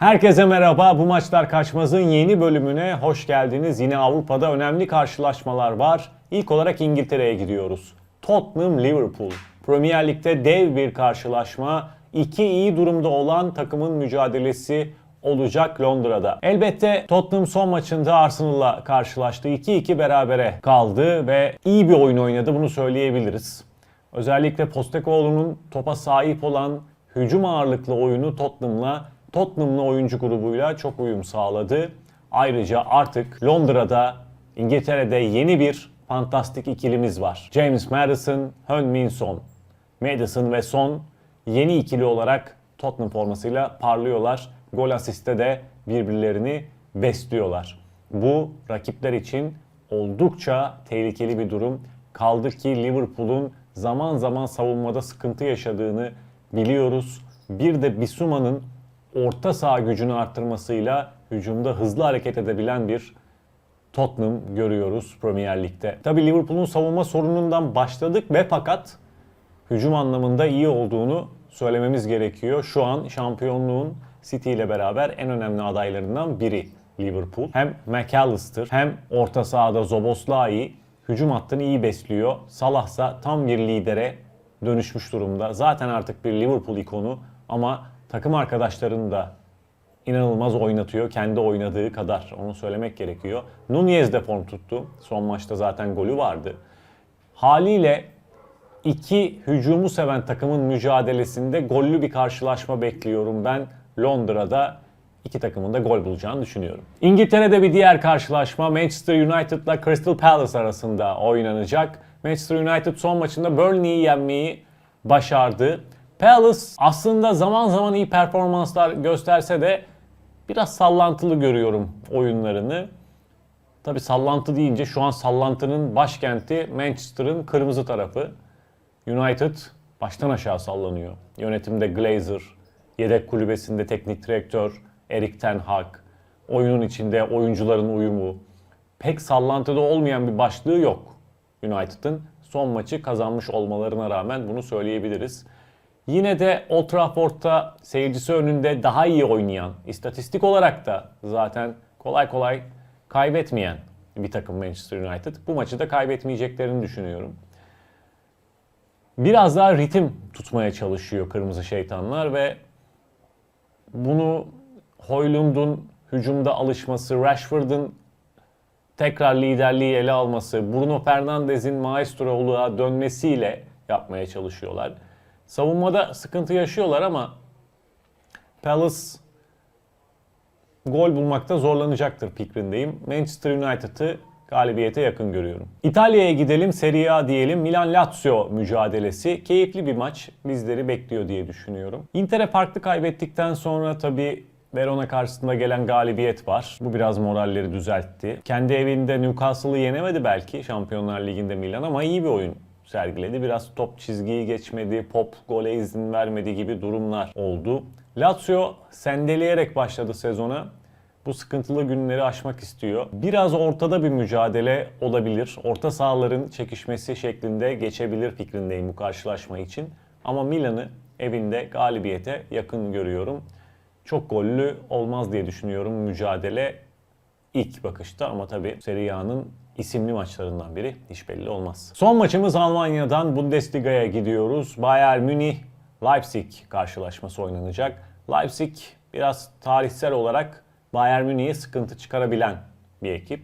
Herkese merhaba. Bu maçlar kaçmazın yeni bölümüne hoş geldiniz. Yine Avrupa'da önemli karşılaşmalar var. İlk olarak İngiltere'ye gidiyoruz. Tottenham Liverpool. Premier Lig'de dev bir karşılaşma. İki iyi durumda olan takımın mücadelesi olacak Londra'da. Elbette Tottenham son maçında Arsenal'la karşılaştı. 2-2 berabere kaldı ve iyi bir oyun oynadı bunu söyleyebiliriz. Özellikle Postecoglou'nun topa sahip olan hücum ağırlıklı oyunu Tottenham'la Tottenham'lı oyuncu grubuyla çok uyum sağladı. Ayrıca artık Londra'da, İngiltere'de yeni bir fantastik ikilimiz var. James Madison, Heung-min Son. Madison ve Son yeni ikili olarak Tottenham formasıyla parlıyorlar. Gol asiste de birbirlerini besliyorlar. Bu rakipler için oldukça tehlikeli bir durum. Kaldı ki Liverpool'un zaman zaman savunmada sıkıntı yaşadığını biliyoruz. Bir de Bissouma'nın orta saha gücünü arttırmasıyla hücumda hızlı hareket edebilen bir Tottenham görüyoruz Premier Lig'de. Tabi Liverpool'un savunma sorunundan başladık ve fakat hücum anlamında iyi olduğunu söylememiz gerekiyor. Şu an şampiyonluğun City ile beraber en önemli adaylarından biri Liverpool. Hem McAllister hem orta sahada Zoboslai hücum hattını iyi besliyor. Salah ise tam bir lidere dönüşmüş durumda. Zaten artık bir Liverpool ikonu ama takım arkadaşlarını da inanılmaz oynatıyor. Kendi oynadığı kadar onu söylemek gerekiyor. Nunez de form tuttu. Son maçta zaten golü vardı. Haliyle iki hücumu seven takımın mücadelesinde gollü bir karşılaşma bekliyorum ben Londra'da iki takımın da gol bulacağını düşünüyorum. İngiltere'de bir diğer karşılaşma Manchester United ile Crystal Palace arasında oynanacak. Manchester United son maçında Burnley'i yenmeyi başardı. Palace aslında zaman zaman iyi performanslar gösterse de biraz sallantılı görüyorum oyunlarını. Tabi sallantı deyince şu an sallantının başkenti Manchester'ın kırmızı tarafı. United baştan aşağı sallanıyor. Yönetimde Glazer, yedek kulübesinde teknik direktör Erik Ten Hag, oyunun içinde oyuncuların uyumu. Pek sallantıda olmayan bir başlığı yok United'ın. Son maçı kazanmış olmalarına rağmen bunu söyleyebiliriz. Yine de Old Trafford'da seyircisi önünde daha iyi oynayan, istatistik olarak da zaten kolay kolay kaybetmeyen bir takım Manchester United. Bu maçı da kaybetmeyeceklerini düşünüyorum. Biraz daha ritim tutmaya çalışıyor Kırmızı Şeytanlar ve bunu Hoylund'un hücumda alışması, Rashford'un tekrar liderliği ele alması, Bruno Fernandes'in maestro'luğa dönmesiyle yapmaya çalışıyorlar. Savunmada sıkıntı yaşıyorlar ama Palace gol bulmakta zorlanacaktır fikrindeyim. Manchester United'ı galibiyete yakın görüyorum. İtalya'ya gidelim, Serie A diyelim. Milan-Lazio mücadelesi. Keyifli bir maç bizleri bekliyor diye düşünüyorum. Inter'e farklı kaybettikten sonra tabii Verona karşısında gelen galibiyet var. Bu biraz moralleri düzeltti. Kendi evinde Newcastle'ı yenemedi belki Şampiyonlar Ligi'nde Milan ama iyi bir oyun sergiledi. Biraz top çizgiyi geçmedi, pop gole izin vermedi gibi durumlar oldu. Lazio sendeleyerek başladı sezona. Bu sıkıntılı günleri aşmak istiyor. Biraz ortada bir mücadele olabilir. Orta sahaların çekişmesi şeklinde geçebilir fikrindeyim bu karşılaşma için. Ama Milan'ı evinde galibiyete yakın görüyorum. Çok gollü olmaz diye düşünüyorum mücadele ilk bakışta ama tabii Serie A'nın isimli maçlarından biri hiç belli olmaz. Son maçımız Almanya'dan Bundesliga'ya gidiyoruz. Bayern Münih Leipzig karşılaşması oynanacak. Leipzig biraz tarihsel olarak Bayern Münih'e sıkıntı çıkarabilen bir ekip.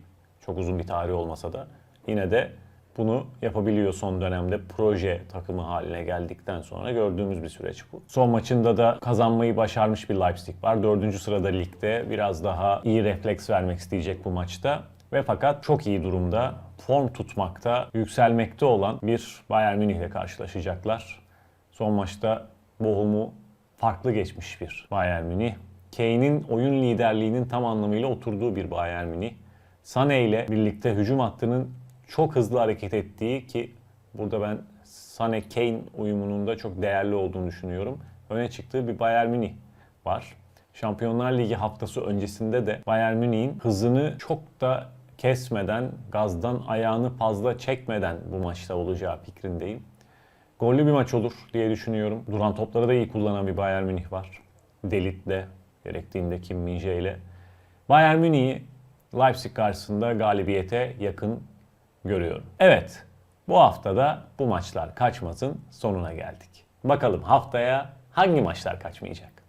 Çok uzun bir tarih olmasa da yine de bunu yapabiliyor son dönemde proje takımı haline geldikten sonra gördüğümüz bir süreç bu. Son maçında da kazanmayı başarmış bir Leipzig var. Dördüncü sırada ligde biraz daha iyi refleks vermek isteyecek bu maçta. Ve fakat çok iyi durumda, form tutmakta, yükselmekte olan bir Bayern Münih ile karşılaşacaklar. Son maçta Bochum'u farklı geçmiş bir Bayern Münih. Kane'in oyun liderliğinin tam anlamıyla oturduğu bir Bayern Münih. Sane ile birlikte hücum hattının çok hızlı hareket ettiği ki burada ben Sane Kane uyumunun da çok değerli olduğunu düşünüyorum. Öne çıktığı bir Bayern Münih var. Şampiyonlar Ligi haftası öncesinde de Bayern Münih'in hızını çok da kesmeden, gazdan ayağını fazla çekmeden bu maçta olacağı fikrindeyim. Gollü bir maç olur diye düşünüyorum. Duran topları da iyi kullanan bir Bayern Münih var. Delit'le, gerektiğinde Kim Minje ile. Bayern Münih'i Leipzig karşısında galibiyete yakın görüyorum. Evet, bu haftada bu maçlar kaçmasın sonuna geldik. Bakalım haftaya hangi maçlar kaçmayacak?